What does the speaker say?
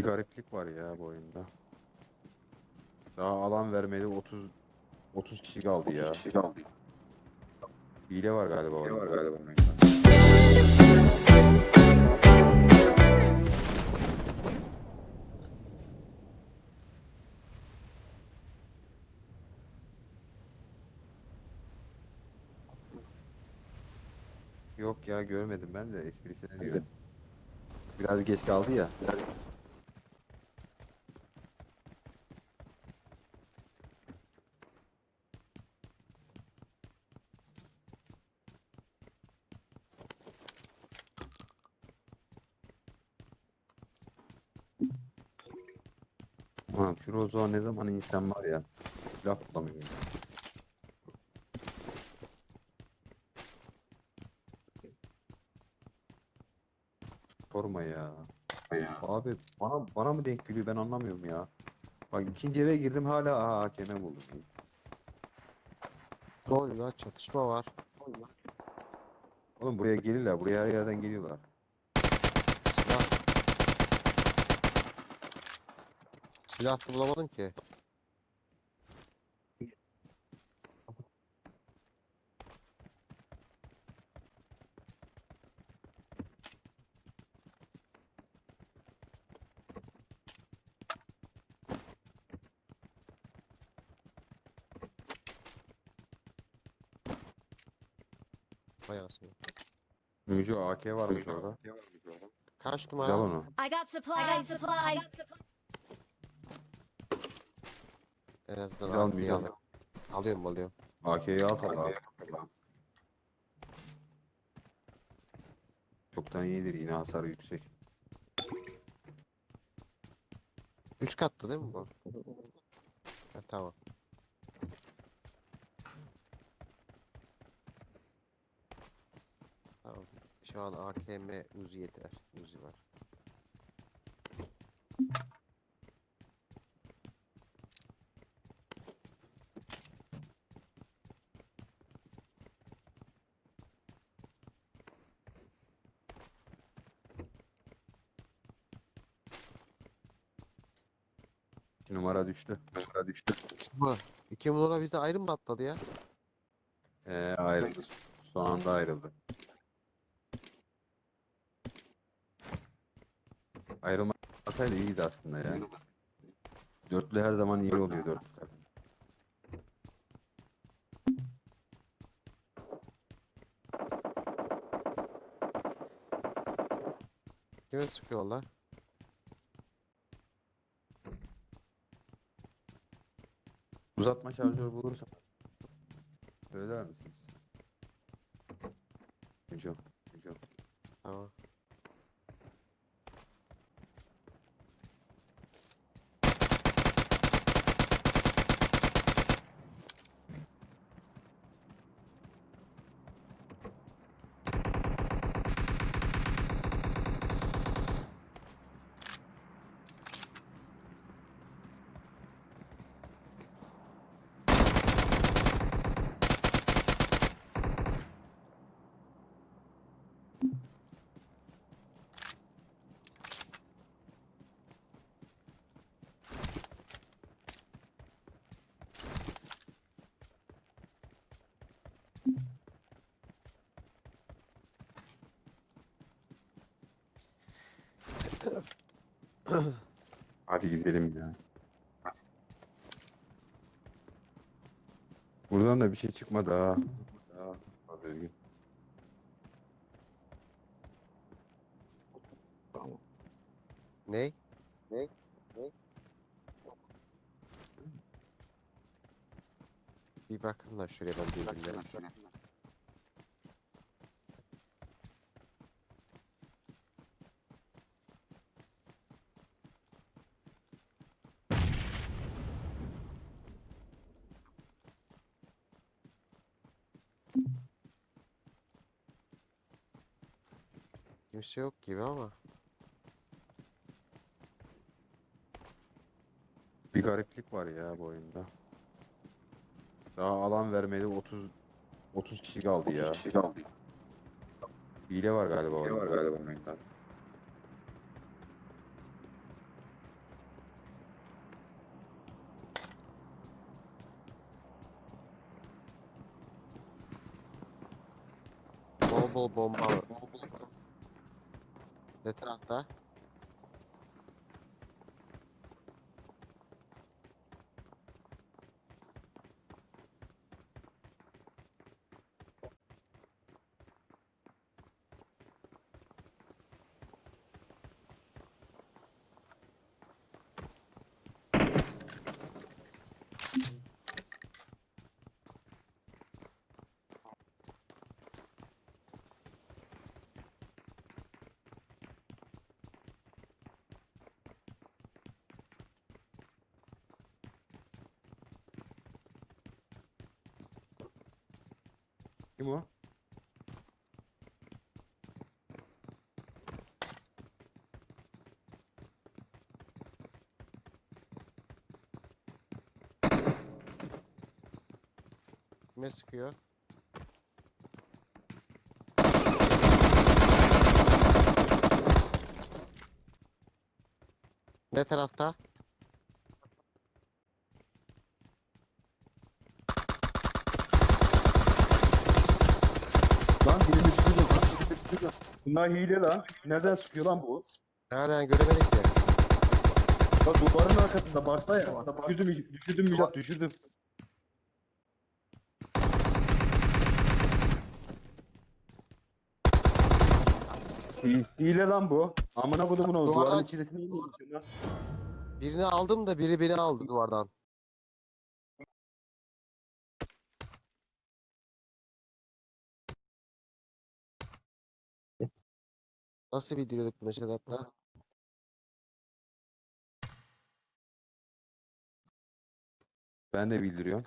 Bir gariplik var ya bu oyunda. Daha alan vermedi 30 30 kişi kaldı ya. kişi kaldı. Hile var galiba Ne var galiba oyunda? Yok ya görmedim ben de esprisine diyor. Biraz geç kaldı ya. Ulan şu Rozo'a ne zaman insan var ya. Silah bulamıyorum. Sorma ya. Abi bana bana mı denk geliyor ben anlamıyorum ya. Bak ikinci eve girdim hala aha hakeme buldum. Ne oluyor? Çatışma var. Oğlum buraya gelirler. Buraya her yerden geliyorlar. Silah. Silah da bulamadım ki. Vay anasını. Müco AK varmış orada. Kaç numara? onu. I got supplies. I got supplies. En azından al, AK'yi bir al. Alıyorum alıyorum. AK'yi al tabii. Çoktan iyidir yine hasar yüksek. Üç katlı değil mi bu? Ha, tamam. Tamam. Şu an AKM Uzi yeter. Uzi var. İki numara düştü. Numara düştü. Bu iki numara bizde ayrı mı atladı ya? Ee, ayrıldı. Son anda ayrıldı. Ayrılmasaydı iyiydi aslında ya. Dörtlü her zaman iyi oluyor dörtlü. Kime sıkıyorlar? Uzatma şarjörü bulursan söyler misiniz? Müco. Müco. Tamam. Hadi gidelim ya. Buradan da bir şey çıkmadı ha. Ney? Ney? Ney? Bir bakın da şuraya ben birbirine. Kimse yok gibi ama. Bir gariplik var ya bu oyunda. Daha alan vermedi 30 30 kişi kaldı ya. 30 Kişi kaldı. Hile var galiba Hile var galiba oyunda. Bol bol bomba var. Kim o? Kime sıkıyor? Ne tarafta? Lan birini düşürdüm lan. birini düşürdüm. Bunlar hile lan. Nereden sıkıyor lan bu? Nereden göremedik ki? Bak duvarın arkasında başta ya. Düşürdüm, düşürdüm Milat, düşürdüm. Hi- Hile lan bu. Amına kodumun o. Duvardan- Duvarın içerisine inmiş lan. Birini aldım da biri beni aldı duvardan. Nasıl bildiriyorduk bunu Sedat'la? Ben de bildiriyorum.